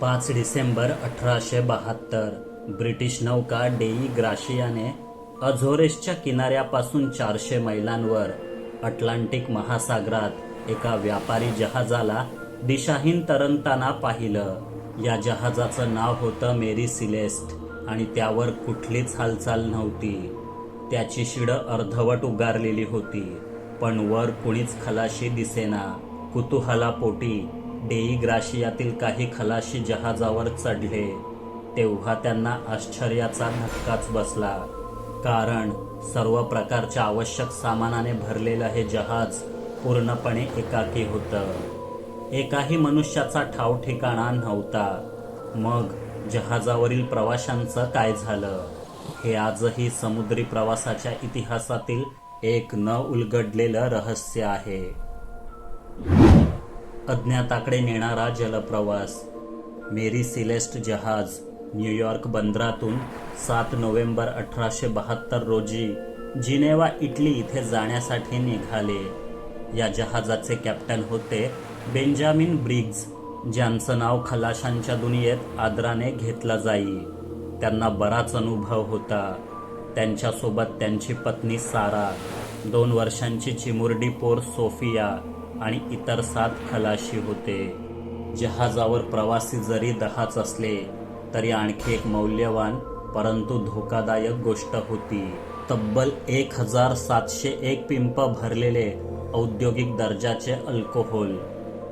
पाच डिसेंबर अठराशे बहात्तर. ब्रिटिश नौका डेई ग्राशियाने अझोरेसच्या किनाऱ्यापासून चारशे मैलांवर अटलांटिक महासागरात एका व्यापारी जहाजाला दिशाहीन तरंगताना पाहिलं. या जहाजाचं नाव होतं मेरी सिलेस्ट आणि त्यावर कुठलीच हालचाल नव्हती. त्याची शिडं अर्धवट उगारलेली होती पण वर कुणीच खलाशी दिसेना. कुतूहलापोटी डेई ग्राशियातील काही खलाशी जहाजावर चढले. तेव्हा त्यांना आश्चर्याचा धक्काच बसला. कारण सर्व प्रकारच्या आवश्यक सामानाने भरलेलं हे जहाज पूर्णपणे एकाकी होतं. एकाही मनुष्याचा ठाव ठिकाणा नव्हता. मग जहाजावरील प्रवाशांचं काय झालं? हे आजही समुद्री प्रवासाच्या इतिहासातील एक न उलगडलेलं रहस्य आहे. अज्ञाताकडे नेणारा जलप्रवास. मेरी सिलेस्ट जहाज न्यूयॉर्क बंदरातून सात नोव्हेंबर अठराशे बहात्तर रोजी जिनेवा इटली इथे जाण्यासाठी निघाले. या जहाजाचे कॅप्टन होते बेंजामिन ब्रिग्ज ज्यांचं नाव खलाशांच्या दुनियेत आदराने घेतलं जाई. त्यांना बराच अनुभव होता. त्यांच्यासोबत त्यांची पत्नी सारा दोन वर्षांची चिमुरडी पोर सोफिया आणि इतर सात खलाशी होते. जहाजावर प्रवासी जरी दहाच असले तरी आणखी एक मौल्यवान परंतु धोकादायक गोष्ट होती. तब्बल एक हजार सातशे एक पिंप भरलेले औद्योगिक दर्जाचे अल्कोहोल.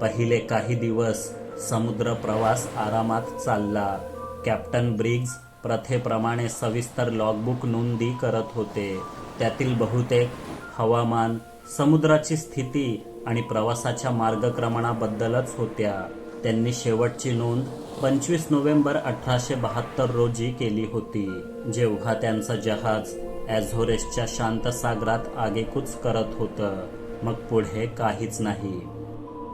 पहिले काही दिवस समुद्र प्रवास आरामात चालला. कॅप्टन ब्रिग्ज प्रथेप्रमाणे सविस्तर लॉगबुक नोंदी करत होते. त्यातील बहुतेक हवामान समुद्राची स्थिती आणि प्रवासाच्या मार्गक्रमणाबद्दलच होत्या. त्यांनी शेवटची नोंद पंचवीस नोव्हेंबर अठराशे बहात्तर रोजी केली होती. जेव्हा त्यांचं जहाज ॲझोरेसच्या शांत सागरात आगेकूच करत होतं. मग पुढे काहीच नाही.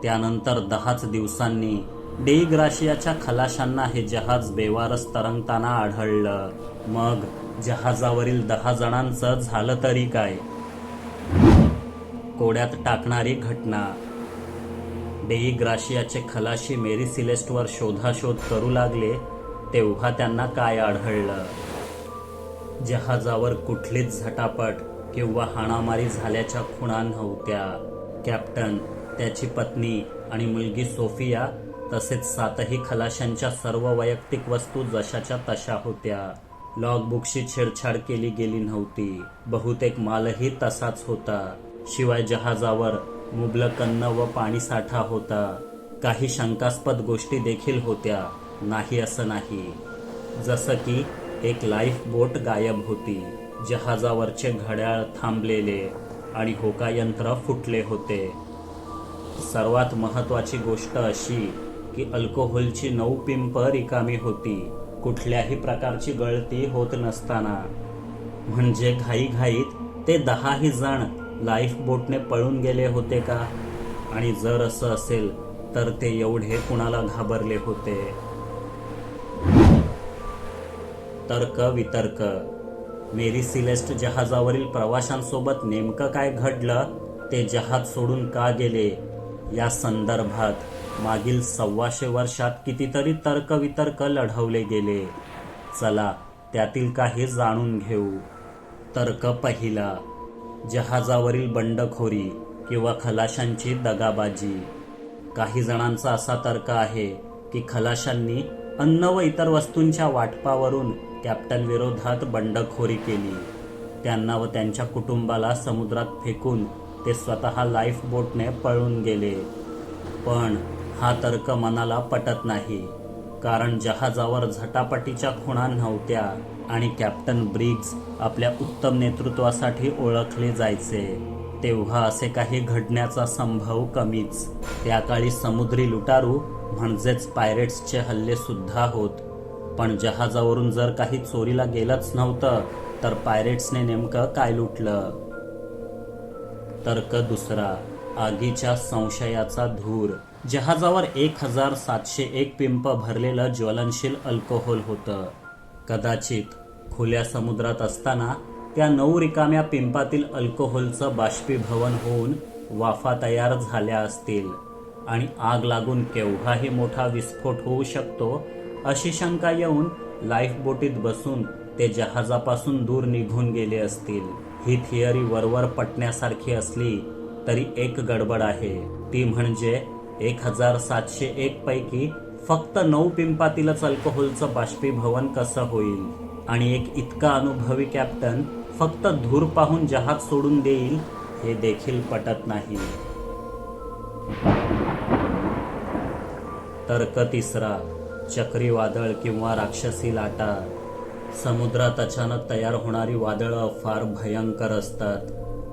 त्यानंतर दहाच दिवसांनी डेई ग्राशियाच्या खलाशांना हे जहाज बेवारस तरंगताना आढळलं. मग जहाजावरील दहा जणांचं झालं तरी काय? कोड्यात टाकणारी घटना. डेई ग्राशियाचे खलाशी मेरी सिलेस्टवर शोधाशोध करू लागले तेव्हा त्यांना काय आढळलं? जहाजावर कुठलीच झटापट किंवा हाणामारी झाल्याच्या खुणा नव्हत्या. कॅप्टन त्याची पत्नी आणि मुलगी सोफिया तसेच सातही खलाशांच्या सर्व वैयक्तिक वस्तू जशाच्या तशा होत्या. लॉगबुकशी छेडछाड केली गेली नव्हती. बहुतेक मालही तसाच होता. शिवाय जहाजावर मुबलक अन्न व पाणीसाठा होता. काही शंकास्पद गोष्टी देखील होत्या. नाही असं नाही. जसं की एक लाईफ बोट गायब होती. जहाजावरचे घड्याळ थांबलेले आणि होका यंत्र फुटले होते. सर्वात महत्वाची गोष्ट अशी की अल्कोहोलची नऊ पिंप रिकामी होती. कुठल्याही प्रकारची गळती होत नसताना. म्हणजे घाईघाईत ते दहाही जण लाईफ बोटने पळून गेले होते का? आणि जर असं असेल तर ते एवढे कुणाला घाबरले होते? तर्क वितर्क. मेरी सिलेस्ट जहाजावरील प्रवाशांसोबत नेमकं काय घडलं ते जहाज सोडून का गेले या संदर्भात मागील सव्वाशे वर्षात कितीतरी तर्कवितर्क लढवले गेले. चला त्यातील काही जाणून घेऊ. तर्क पहिला. जहाजावरील बंडखोरी किंवा खलाशांची दगाबाजी. काही जणांचा असा तर्क आहे की खलाशांनी अन्न व इतर वस्तूंच्या वाटपावरून कॅप्टन विरोधात बंडखोरी केली. त्यांना व त्यांच्या कुटुंबाला समुद्रात फेकून ते स्वतः लाईफ बोटने पळून गेले. पण हा तर्क मनाला पटत नाही. कारण जहाजावर झटापटीच्या खुणा नव्हत्या आणि कॅप्टन ब्रिग्ज आपल्या उत्तम नेतृत्वासाठी ओळखले जायचे. तेव्हा असे काही घडण्याचा संभव कमीच. त्या काळी समुद्री लुटारू म्हणजेच पायरेट्सचे हल्ले सुद्धा होत. पण जहाजावरून जर काही चोरीला गेलंच नव्हतं तर पायरेट्सने नेमकं काय लुटलं? तर्क दुसरा आगीच्या संशयाचा धूर. जहाजावर एक हजार सातशे एक पिंप भरलेलं ज्वलनशील अल्कोहोल होतं. कदाचित खुल्या समुद्रात असताना त्या नऊ रिकाम्या पिंपातील अल्कोहोलचं बाष्पीभवन होऊन वाफा तयार झाल्या असतील. आणि आग लागून केव्हाही मोठा विस्फोट होऊ शकतो अशी शंका येऊन लाईफबोटीत बसून ते जहाजापासून दूर निघून गेले असतील. ही थिअरी वरवर पटण्यासारखी असली तरी एक गडबड आहे. ती म्हणजे एक हजार सातशे एक पैकी फक्त नऊ पिंपातीलच अल्कोहोलचं बाष्पीभवन कसं होईल? आणि एक इतका अनुभवी कॅप्टन फक्त धूर पाहून जहाज सोडून देईल हे देखील पटत नाही. तर्क तिसरा चक्रीवादळ किंवा राक्षसी लाटा. समुद्रात अचानक तयार होणारी वादळं फार भयंकर असतात.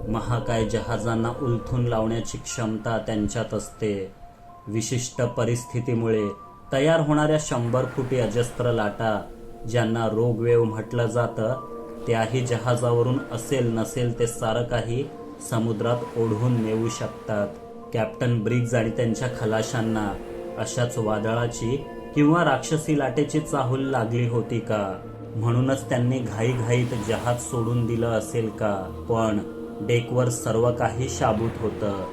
महाकाय जहाजांना उलथून लावण्याची क्षमता त्यांच्यात असते. विशिष्ट परिस्थितीमुळे तयार होणाऱ्या शंभर फुटी अजस्त्र लाटा ज्यांना रोगवेव म्हटलं जातं त्याही जहाजावरून असेल नसेल ते सारं काही समुद्रात ओढून नेऊ शकतात. कॅप्टन ब्रिग्ज आणि त्यांच्या खलाशांना अशाच वादळाची किंवा राक्षसी लाटेची चाहूल लागली होती का? म्हणूनच त्यांनी घाईघाईत जहाज सोडून दिलं असेल का? पण डेकवर सर्व काही शाबूत होतं.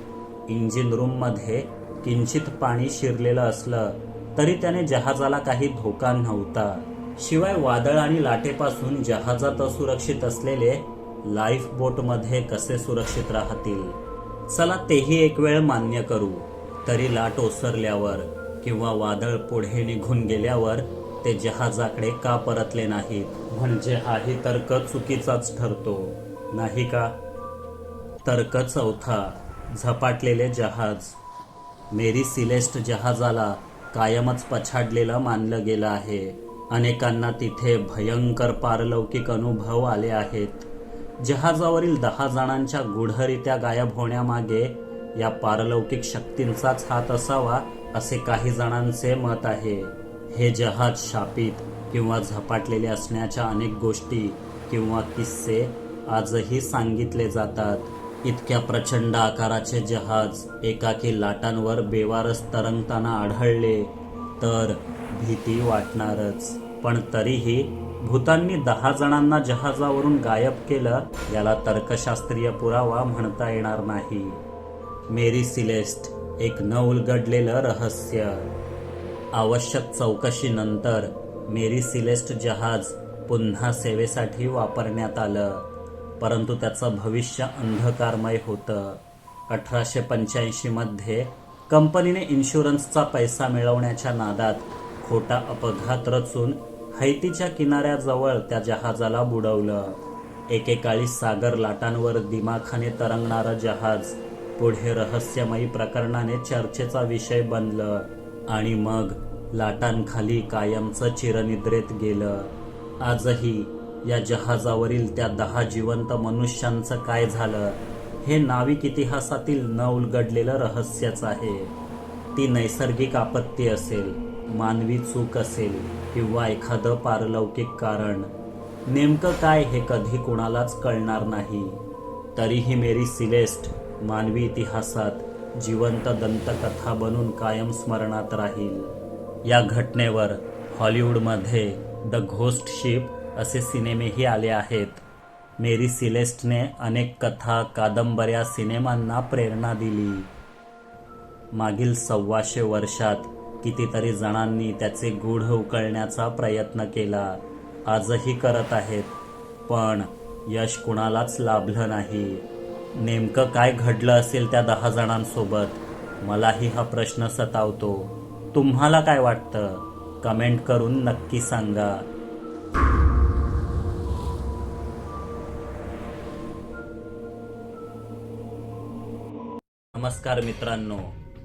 इंजिन रूममध्ये किंचित पाणी शिरलेलं असलं तरी त्याने जहाजाला काही धोका नव्हता. शिवाय वादळ आणि लाटेपासून जहाजात असुरक्षित असलेले लाईफ बोटमध्ये कसे सुरक्षित राहतील? चला तेही एक वेळ मान्य करू. तरी लाट ओसरल्यावर किंवा वादळ पुढे निघून गेल्यावर ते जहाजाकडे का परतले नाहीत? म्हणजे हाही तर्क चुकीचाच ठरतो नाही का? तर्क चौथा झपाटलेले जहाज. मेरी सिलेस्ट जहाजाला कायमच पछाडलेलं मानलं गेलं आहे. अनेकांना तिथे भयंकर पारलौकिक अनुभव आले आहेत. जहाजावरील दहा जणांच्या गूढरित्या गायब होण्यामागे या पारलौकिक शक्तींचाच हात असावा असे काही जणांचे मत आहे. हे जहाज शापित किंवा झपाटलेले असण्याच्या अनेक गोष्टी किंवा किस्से आजही सांगितले जातात. इतक्या प्रचंड आकाराचे जहाज एकाकी लाटांवर बेवारस तरंगताना आढळले तर भीती वाटणारच. पण तरीही भूतांनी दहा जणांना जहाजावरून गायब केलं याला तर्कशास्त्रीय पुरावा म्हणता येणार नाही. मेरी सिलेस्ट एक न उलगडलेलं रहस्य. आवश्यक चौकशीनंतर मेरी सिलेस्ट जहाज पुन्हा सेवेसाठी वापरण्यात आलं. परंतु त्याचं भविष्य अंधकारमय होतं. अठराशे पंच्याऐंशीमध्ये कंपनीने इन्शुरन्सचा पैसा मिळवण्याच्या नादात खोटा अपघात रचून हैतीच्या किनाऱ्याजवळ त्या जहाजाला बुडवलं. एकेकाळी सागर लाटांवर दिमाखाने तरंगणारं जहाज पुढे रहस्यमयी प्रकरणाने चर्चेचा विषय बनलं आणि मग लाटांखाली कायमचं चिरनिद्रेत गेलं. आजही या जहाजावरील त्या दहा जिवंत मनुष्यांचं काय झालं? हे नाविक इतिहासातील न उलगडलेलं रहस्यच आहे. ती नैसर्गिक आपत्ती असेल मानवी चूक असेल किंवा एखादं पारलौकिक कारण. नेमकं काय हे कधी कुणालाच कळणार नाही. तरीही मेरी सिलेस्ट मानवी इतिहासात जिवंत दंतकथा बनून कायम स्मरणात राहील. या घटनेवर हॉलिवूडमध्ये द घोस्ट शिप असे सिनेमेही आले आहेत. मेरी सिलेस्टने अनेक कथा कादंबऱ्या सिनेमांना प्रेरणा दिली. मागील सव्वाशे वर्षात कितीतरी जणांनी त्याचे गूढ उकळण्याचा प्रयत्न केला. आजही करत आहेत पण यश कुणालाच लाभलं नाही. नेमकं काय घडलं असेल त्या दहा जणांसोबत? मलाही हा प्रश्न सतावतो. तुम्हाला काय वाटतं? कमेंट करून नक्की सांगा. नमस्कार मित्रांनो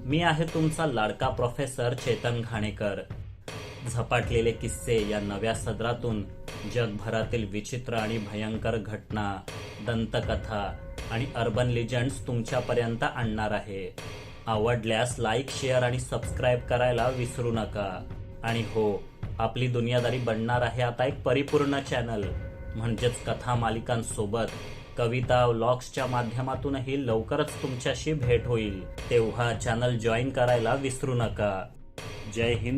मी आहे तुमचा लाडका प्रोफेसर चेतन घाणेकर. झपाटलेले किस्से या नव्या सदरातून जगभरातील विचित्र आणि भयंकर घटना दंतकथा आणि अर्बन लिजंड्स तुमच्यापर्यंत आणणार आहे. आवडल्यास लाईक शेअर आणि सबस्क्राईब करायला विसरू नका. आणि हो आपली दुनियादारी बनणार आहे आता एक परिपूर्ण चॅनल म्हणजेच कथा मालिकांसोबत. कविता व्लॉग्सच्या माध्यमातूनही लवकरच तुमच्याशी भेट होईल. तेव्हा चॅनल जॉईन करायला विसरू नका. जय हिंद.